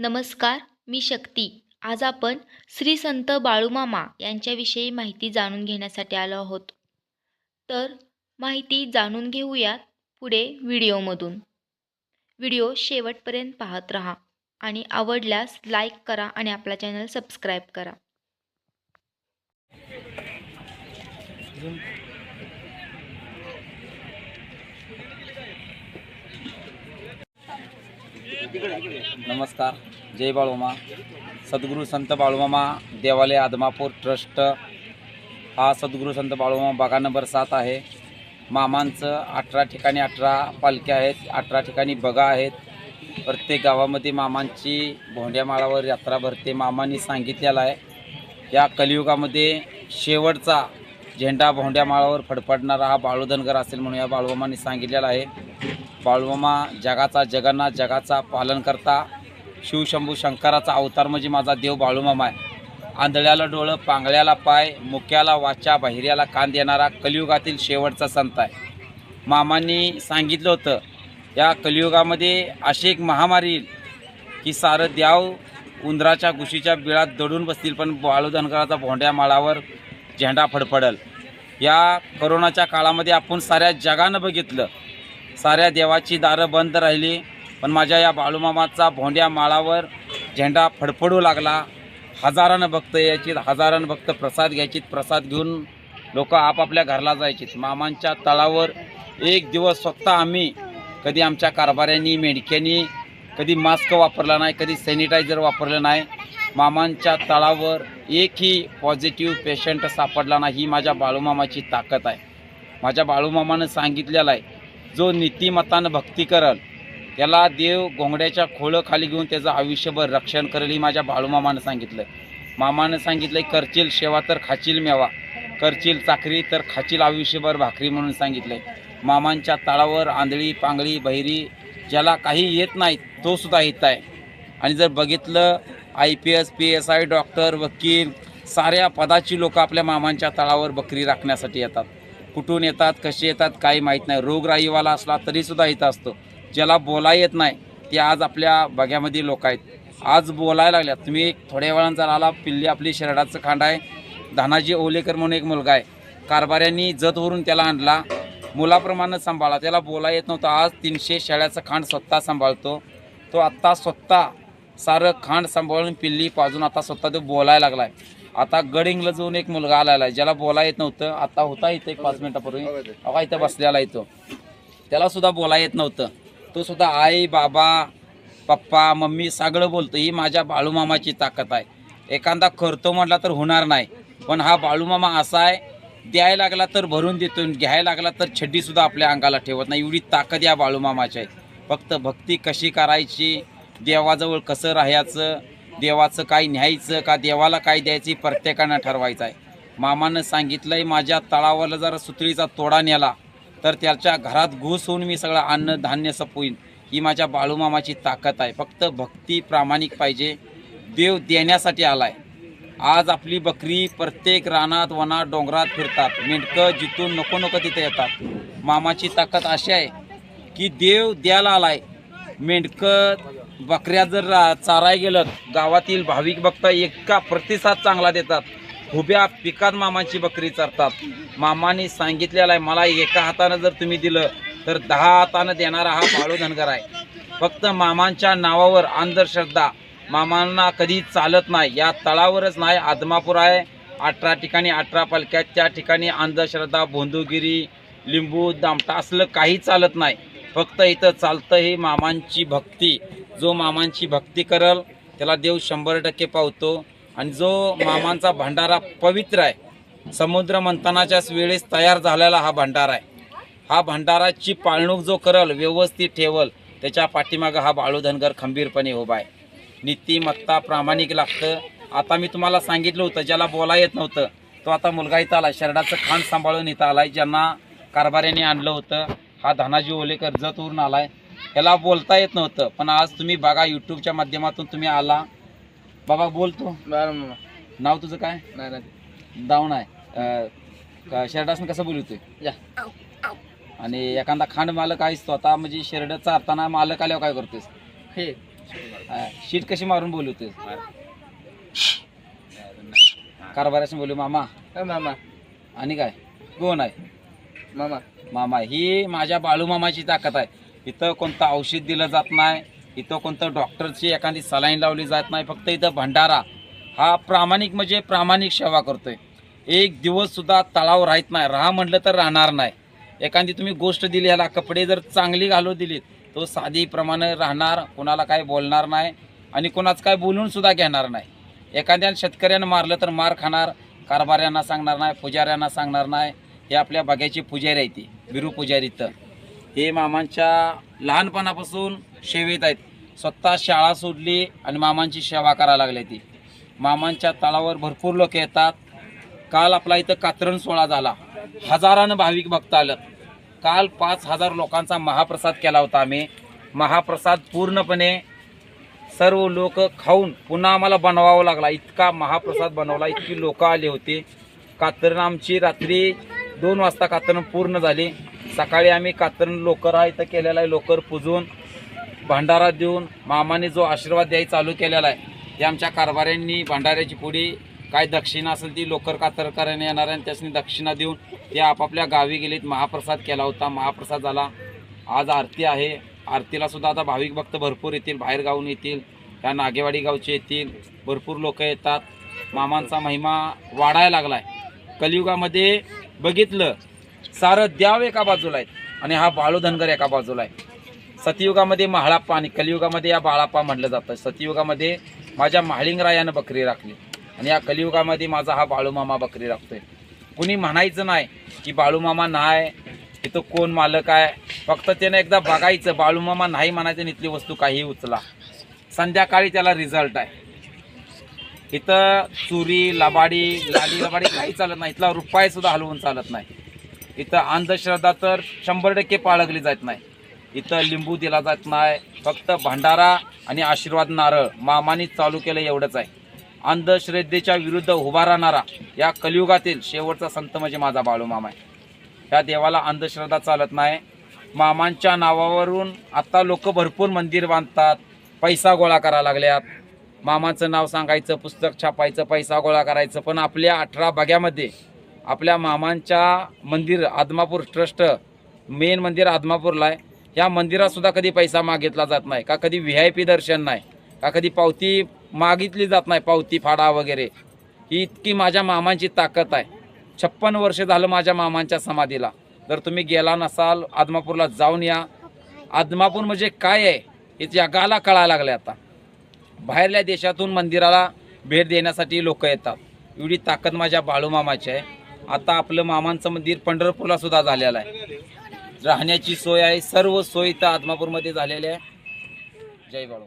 नमस्कार मी शक्ती. आज आपण श्री संत बाळूमामा यांच्याविषयी माहिती जाणून घेण्यासाठी आलो आहोत. तर माहिती जाणून घेऊयात पुढे व्हिडिओमधून. व्हिडिओ शेवटपर्यंत पाहत राहा आणि आवडल्यास लाईक करा आणि आपला चॅनल सबस्क्राईब करा. नमस्कार. जय बाळूमा. सद्गुरू संत बाळूमामा देवालय आदमापूर ट्रस्ट. हा सद्गुरू संत बाळूमामा बागा नंबर सात आहे. मामांचं अठरा ठिकाणी अठरा पालख्या आहेत अठरा ठिकाणी बगा आहेत. प्रत्येक गावामध्ये मामांची भोंड्यामाळावर यात्रा भरते मामांनी सांगितलेलं आहे. या कलियुगामध्ये शेवटचा झेंडा भोंड्यामाळावर फडफडणारा हा बाळूधनगर असेल म्हणून या बाळूमामांनी सांगितलेला आहे. बाळूमामा जगाचा जगन्नाथ जगाचा पालनकर्ता शिवशंभू शंकराचा अवतार म्हणजे माझा देव बाळूमामा आहे. आंधळ्याला डोळं पांगळ्याला पाय मुक्याला वाचा बाहिऱ्याला कान देणारा कलियुगातील शेवटचा संत आहे. मामांनी सांगितलं होतं या कलियुगामध्ये अशी एक महामारी येईल की सारं द्याव उंदराच्या गुशीच्या बिळात दडून बसतील पण बाळू धनकराचा भोंड्या माळावर झेंडा फडफडल. या करोनाच्या काळामध्ये आपण साऱ्या जगानं बघितलं साऱ्या देवाची दारं बंद राहिली. पण माझ्या या बाळूमामाचा भोंड्या माळावर झेंडा फडफडू लागला. हजारानं भक्त यायची हजारानं भक्त प्रसाद घ्यायची प्रसाद घेऊन लोक आपापल्या घरला जायचीत. मामांच्या तळावर एक दिवस स्वतः आम्ही कधी आमच्या कारभाऱ्यांनी मेंढक्यांनी कधी मास्क वापरला नाही कधी सॅनिटायझर वापरलं नाही. मामांच्या तळावर एकही पॉझिटिव्ह पेशंट सापडला नाही ही माझ्या बाळूमामाची ताकद आहे. माझ्या बाळूमामानं सांगितलेलं आहे जो नीतिमतानं भक्ती करल त्याला देव घोंगड्याच्या खोळं खाली घेऊन त्याचं आयुष्यभर रक्षण करेल ही माझ्या बाळूमामानं सांगितलं. मामानं सांगितलं करचील सेवा तर खाचील मेवा करचील चाकरी तर खाचील आयुष्यभर भाकरी म्हणून सांगितलंय. मामांच्या तळावर आंधळी पांगळी बहिरी ज्याला काही येत नाही तो सुद्धा येत आहे. आणि जर बघितलं I P S P S I doctor वकील साऱ्या पदाची लोक आपल्या मामांच्या तळावर बकरी राखण्यासाठी येतात. कुठून येतात कसे येतात काही माहीत नाही. रोगराईवाला असला तरीसुद्धा इथं असतो. ज्याला बोला येत नाही ते आज आपल्या बग्यामध्ये लोक आहेत. आज बोलायला लागल्यात. तुम्ही एक थोड्या वेळांचा जर आला पिल्ली आपली शरडाचं खांड आहे. धनाजी ओलेकर म्हणून एक मुलगा आहे. कारभाऱ्यांनी जतवरून त्याला आणला. मुलाप्रमाणे सांभाळा. त्याला बोला येत नव्हतं. आज तीनशे शेळ्याचं खांड स्वतः सांभाळतो. तो आत्ता स्वतः सारं खांड सांभाळून पिल्ली पाजून आता स्वतः तो बोलायला लागला आहे आता गडिंगला जाऊन एक मुलगा आलेला आहे ज्याला बोला येत नव्हतं. आता होता इथं एक पाच मिनिटापूर्वी. अगा इथं बसलेला येतो त्याला सुद्धा बोला येत नव्हतं. तो सुद्धा आई बाबा पप्पा मम्मी सगळं बोलतो ही माझ्या बाळूमामाची ताकद आहे. एखादा करतो म्हटला तर होणार नाही. पण हा बाळूमामा असा आहे द्यायला लागला तर भरून देतो घ्यायला लागला तर छड्डीसुद्धा आपल्या अंगाला ठेवत नाही. एवढी ताकद या बाळूमामाची आहे. फक्त भक्ती कशी करायची देवाजवळ कसं राहायचं देवाचं काय न्यायचं का देवाला काय द्यायची प्रत्येकानं ठरवायचं आहे. मामानं सांगितलंय माझ्या तळावाला जर सुतळीचा तोडा नेला तर त्याच्या घरात घुस होऊन मी सगळं अन्न धान्य सपवीन. ही माझ्या बाळूमामाची ताकद आहे. फक्त भक्ती प्रामाणिक पाहिजे. देव देण्यासाठी आलाय. आज आपली बकरी प्रत्येक रानात वनात डोंगरात फिरतात. मेंढकं जिथून नको नको तिथे येतात. मामाची ताकद अशी आहे की देव द्यायला आलाय. मेंढकं बकऱ्या जर रा- चाराय गेलं गावातील भाविक भक्त इतका प्रतिसाद चांगला देतात. उभ्या पिकात मामांची बकरी चरतात. मामाने सांगितलेलं आहे मला एका हातानं जर तुम्ही दिलं तर दहा हातानं देणारा हा बाळू धनगर आहे फक्त मामांच्या नावावर अंधश्रद्धा. मामांना कधी चालत नाही. या तळावरच नाही आदमापूर आहे अठरा ठिकाणी अठरा पालख्यात त्या ठिकाणी अंधश्रद्धा भोंदूगिरी लिंबू दामटा असलं काही चालत नाही. फक्त इथं चालतं ही मामांची भक्ती. जो मामांची भक्ती करल त्याला देव शंभर टक्के पावतो. आणि जो मामांचा भंडारा पवित्र आहे समुद्र मंथनाच्याच वेळेस तयार झालेला हा भंडारा आहे. हा भंडाराची पाळणूक जो करल व्यवस्थित ठेवल त्याच्या पाठीमागं हा बाळू धनगर खंबीरपणे उभा आहे. नीतिमत्ता प्रामाणिक लागतं. आता मी तुम्हाला सांगितलं होतं ज्याला बोला येत नव्हतं तो आता मुलगा इथं आला. शरडाचं खान सांभाळून इथं आलाय ज्यांना कारभाऱ्याने आणलं होतं. हा धनाजी ओलेकर जतवरून आलाय. ह्याला बोलता येत नव्हतं. पण आज तुम्ही बघा यूट्यूबच्या माध्यमातून तुम्ही आला. बाबा बोलतो नाव तुझं काय? नाही नाही. दावण आहे. शर्टासन कसं बोलतोय या. आणि एखादा खांड मालक आहेस तो आता म्हणजे शेरड चारताना मालक आल्यावर काय करतोयस? हे. हा, शीट कशी मारून बोलवते कारभाराशी बोलू मामा. मामा. आणि काय? कोण आहे? मामा. मामा. ही माझ्या बाळू मामाची ताकद आहे. इथं कोणतं औषध दिलं जात नाही इथं कोणतं डॉक्टरची एखादी सलाईन लावली जात नाही फक्त इथं भंडारा. हा प्रामाणिक म्हणजे प्रामाणिक सेवा करतोय. एक दिवससुद्धा तळाव राहत नाही राहा म्हटलं तर राहणार नाही. एखादी तुम्ही गोष्ट दिली ह्याला कपडे जर चांगली घालून दिलीत तो साधीप्रमाणे राहणार कोणाला काय बोलणार नाही आणि कोणाचं काय बोलूनसुद्धा घेणार नाही. एखाद्या शेतकऱ्यानं मारलं तर मार खाणार कारभाऱ्यांना सांगणार नाही पुजाऱ्यांना सांगणार नाही. हे आपल्या बागेची पुजारी आहे ती बिरू पुजारी तर. हे मामांच्या लहानपणापासून सेवेत आहेत. स्वतः शाळा सोडली आणि मामांची सेवा करायला लागली ती. मामांच्या तळावर भरपूर लोक येतात. काल आपला इथं कात्रण सोहळा झाला. हजारानं भाविक भक्त आलं काल पाच हजार लोकांचा महाप्रसाद केला होता आम्ही. महाप्रसाद पूर्णपणे सर्व लोक खाऊन पुन्हा आम्हाला बनवावा लागला. इतका महाप्रसाद बनवला. इतकी लोक आली होती. कातरण आमची रात्री दोन वाजता कातरण पूर्ण झाली. सकाळी आम्ही कातरण लोकर हा इथं केलेला आहे लोकर पुजून भंडारा देऊन मामाने जो आशीर्वाद द्यायला चालू केलेला आहे ते आमच्या कारभाऱ्यांनी भंडाऱ्याची पुढी काय दक्षिणा असेल ती लोकर कातरकरांनी येणार आणि त्यासनी दक्षिणा देऊन ते आपापल्या गावी गेलेत महाप्रसाद केला होता महाप्रसाद झाला. आज आरती आहे आरतीला सुद्धा आता भाविक भक्त भरपूर येतील बाहेर गावून येतील त्या नागेवाडी गावचे येतील भरपूर लोक येतात. मामांचा महिमा वाढायला लागला आहे कलियुगामध्ये बघितलं सारं द्याव एका बाजूला आहेत आणि हा बाळू धनगर एका बाजूला आहे. सतयुगामध्ये महाळाप्पा आणि कलियुगामध्ये या बाळाप्पा म्हटलं जातं. सतयुगामध्ये माझ्या महालिंगरायानं बकरी राखली. आणि या कलियुगामध्ये माझा हा बाळूमामा बकरी राखतोय. कुणी म्हणायचं नाही की बाळूमामा नाही इथं कोण मालक आहे? फक्त त्यानं एकदा बघायचं बाळूमामा नाही म्हणायचं आणि इथली वस्तू काही उचला. संध्याकाळी त्याला रिझल्ट आहे. इथं चुरी लबाडी लाडी लबाडी काही चालत नाही. इथला रुपये सुद्धा हलवून चालत नाही. इथं अंधश्रद्धा तर शंभर टक्के पाळगली जात नाही. इथं लिंबू दिला जात नाही फक्त भंडारा आणि आशीर्वाद नारळ मामानी चालू केलं एवढंच आहे. अंधश्रद्धेच्या विरुद्ध उभा राहणारा या कलियुगातील शेवटचा संत म्हणजे माझा बाळूमामा आहे. या देवाला अंधश्रद्धा चालत नाही. मामांच्या नावावरून आता लोक भरपूर मंदिर बांधतात पैसा गोळा करायला लागल्यात. मामाचं नाव सांगायचं पुस्तक छापायचं पैसा गोळा करायचं पण आपल्या अठरा बग्यामध्ये आपल्या मामांच्या मंदिर आदमापूर ट्रस्ट मेन मंदिर आदमापूरला आहे. या मंदिरातसुद्धा कधी पैसा मागितला जात नाही का कधी व्ही आय पी दर्शन नाही का कधी पावती मागितली जात नाही पावती फाडा वगैरे. ही इतकी माझ्या मामांची ताकद आहे. छप्पन वर्ष झालं माझ्या मामांच्या समाधीला. जर तुम्ही गेला नसाल आदमापूरला जाऊन या. आदमापूर म्हणजे काय आहे हे जगाला कळायला लागलं आता. बाहेरल्या देशातून मंदिराला भेट देण्यासाठी लोक येतात. एवढी ताकद माझ्या बाळूमामाची आहे. आता आपलं मामांचं मंदिर पंढरपूरला सुद्धा झालेलं आहे. राहण्याची सोय आहे सर्व सोय इथं आदमापूरमध्ये झालेली आहे. जय बाळू.